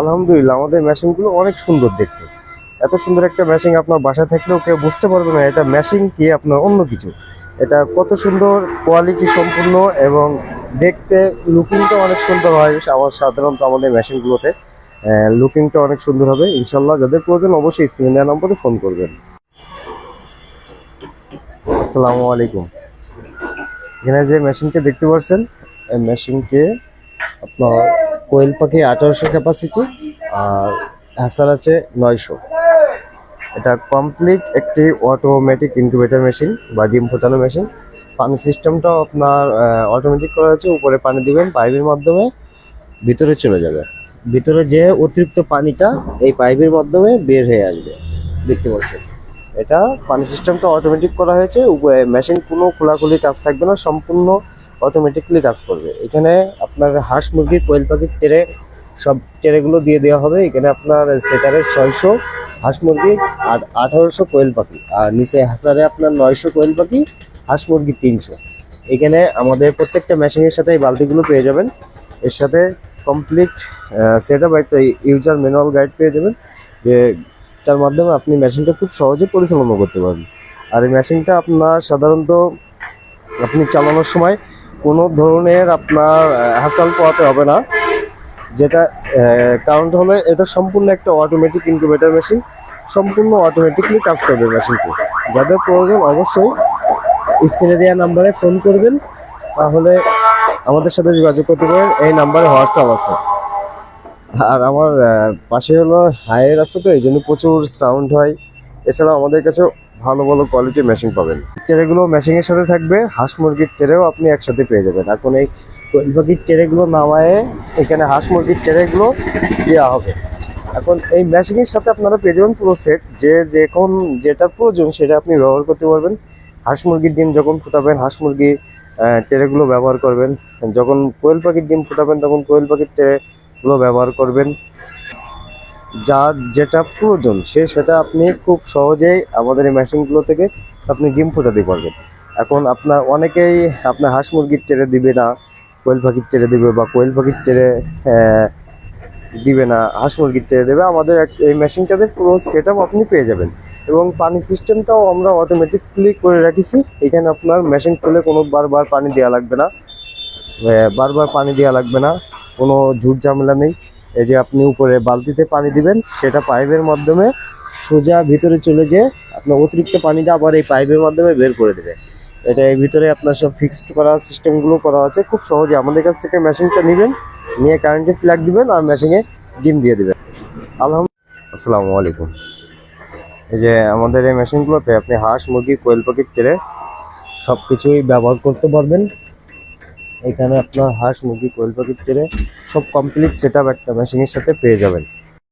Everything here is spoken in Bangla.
আলহামদুলিল্লাহ, আমাদের মেশিনগুলো অনেক সুন্দর দেখতে। এত সুন্দর একটা মেশিন আপনার বাসায় থাকলেও কেউ বুঝতে পারবে না এটা মেশিন কি, আপনার অন্য কিছু। এটা কত সুন্দর কোয়ালিটি সম্পূর্ণ এবং দেখতে লুকিংটা অনেক সুন্দর হয়। আমার সাধারণত আমাদের মেশিনগুলোতে লুকিংটা অনেক সুন্দর হবে। ইনশাল্লাহ যাদের প্রয়োজন অবশ্যই স্ক্রিনে দেওয়া নম্বরে ফোন করবেন। আসসালামু আলাইকুম। এখানে যে মেশিনকে দেখতে পাচ্ছেন এই মেশিনকে আপনার কোয়েল পাখি আঠারোশো ক্যাপাসিটি আর হ্যাসার আছে নয়শো। এটা কমপ্লিট একটি অটোমেটিক ইনকিউবেটর মেশিন বা ডিম ফোটানো মেশিন পানি সিস্টেমটাও আপনার অটোমেটিক করা হয়েছে, উপরে পানি দিবেন, পাইপের মাধ্যমে ভিতরে চলে যাবে। ভিতরে যে অতিরিক্ত পানিটা এই পাইপের মাধ্যমে বের হয়ে আসবে। দেখতে পাচ্ছেন। এটা পানি সিস্টেমটা অটোমেটিক করা হয়েছে মেশিন কোনো খোলাখুলি কাজ থাকবে না, সম্পূর্ণ অটোমেটিকলি কাজ করবে। এখানে আপনার হাঁস মুরগি, কোয়েল পাখির টেরে, সব টেরেগুলো দিয়ে দেওয়া হবে। এখানে আপনার সেটারের ছয়শো হাঁস মুরগি আর আঠারোশো কোয়েল পাখি। আর নিচে হাসারে আপনার নয়শো কোয়েল পাখি, হাঁস মুরগি তিনশো। এখানে আমাদের প্রত্যেকটা মেশিনের সাথে এই বালতিগুলো পেয়ে যাবেন। এর সাথে কমপ্লিট সেট আপ একটা ইউজার ম্যানুয়াল গাইড পেয়ে যাবেন। যে তার মাধ্যমে আপনি মেশিনটা খুব সহজে পরিচালনা করতে পারবেন। আর এই মেশিনটা আপনার সাধারণত আপনি চালানোর সময় কোনো ধরনের আপনার হাসাল পোয়াতে হবে না। যেটা কারণ হলে এটা সম্পূর্ণ একটা অটোমেটিক ইনকিউবেটর মেশিন সম্পূর্ণ অটোমেটিকলি কাজ করবে মেশিনটি যাদের প্রয়োজন অবশ্যই স্ক্রিনে দেওয়া নাম্বারে ফোন করবেন, তাহলে আমাদের সাথে যোগাযোগ করতে পারেন। এই নাম্বারে হোয়াটসঅ্যাপ আছে। আর আমার পাশে হলো হায়ের আছে তো, এই জন্য প্রচুর সাউন্ড হয়। এছাড়াও আমাদের কাছে ভালো ভালো কোয়ালিটির মেশিন পাবেন। টেরেগুলো মেশিনের সাথে থাকবে, হাঁস মুরগির টেরেও আপনি একসাথে পেয়ে যাবেন। এখন এই কোয়েল পাখির টেরেগুলো নামায়ে এখানে হাঁস মুরগির টেরেগুলো দেওয়া হবে। এখন এই মেশিনের সাথে আপনারা পেয়ে যাবেন পুরো সেট যে যখন যেটা প্রয়োজন সেটা আপনি ব্যবহার করতে পারবেন। হাঁস মুরগির ডিম যখন ফুটাবেন, হাঁস মুরগি টেরেগুলো ব্যবহার করবেন। যখন কোয়েল পাখির ডিম ফুটাবেন, তখন কোয়েল পাখির টেরেগুলো ব্যবহার করবেন। যা যেটা প্রয়োজন, সে সেটা আপনি খুব সহজেই আমাদের এই মেশিনগুলো থেকে আপনি ডিম ফোটাতে পারবেন। এখন আপনার অনেকেই আপনার হাঁস মুরগির টেরে দিবে না, কোয়েল পাখির টেরে দিবে বা কোয়েল পাখির টেরে দিবে না, হাঁস মুরগির টেরে দেবে। আমাদের এই মেশিনটাতে পুরো সেট আপনি পেয়ে যাবেন। এবং পানি সিস্টেমটাও আমরা অটোমেটিকলি করে রাখিছি। এখানে আপনার মেশিন খুলে কোনো বারবার পানি দেওয়া লাগবে না বারবার পানি দেওয়া লাগবে না, কোনো ঝুট ঝামেলা নেই। এই যে আপনি উপরে বালতিতে পানি দিবেন, সেটা পাইপের মাধ্যমে সোজা ভিতরে চলে যেয়ে আপনার অতিরিক্ত পানিটা আবার এই পাইপের মাধ্যমে বের করে দেবে। এটা এই ভিতরে আপনার সব ফিক্সড করা সিস্টেমগুলো করা আছে, খুব সহজে আমাদের কাছ থেকে মেশিনটা নেবেন, নিয়ে কারেন্টের প্লাগ দিবেন আর মেশিনে ডিম দিয়ে দেবেন। আলহামদুলিল্লাহ আসসালামু আলাইকুম। এই যে আমাদের এই মেশিনগুলোতে আপনি হাঁস, মুরগি, কোয়েল পাখির টেরে সব কিছুই ব্যবহার করতে পারবেন। এখানে আপনার হাঁস মুরগি কোয়েল পাখির সব কমপ্লিট সেট একটা মেশিনের সাথে পেয়ে যাবেন।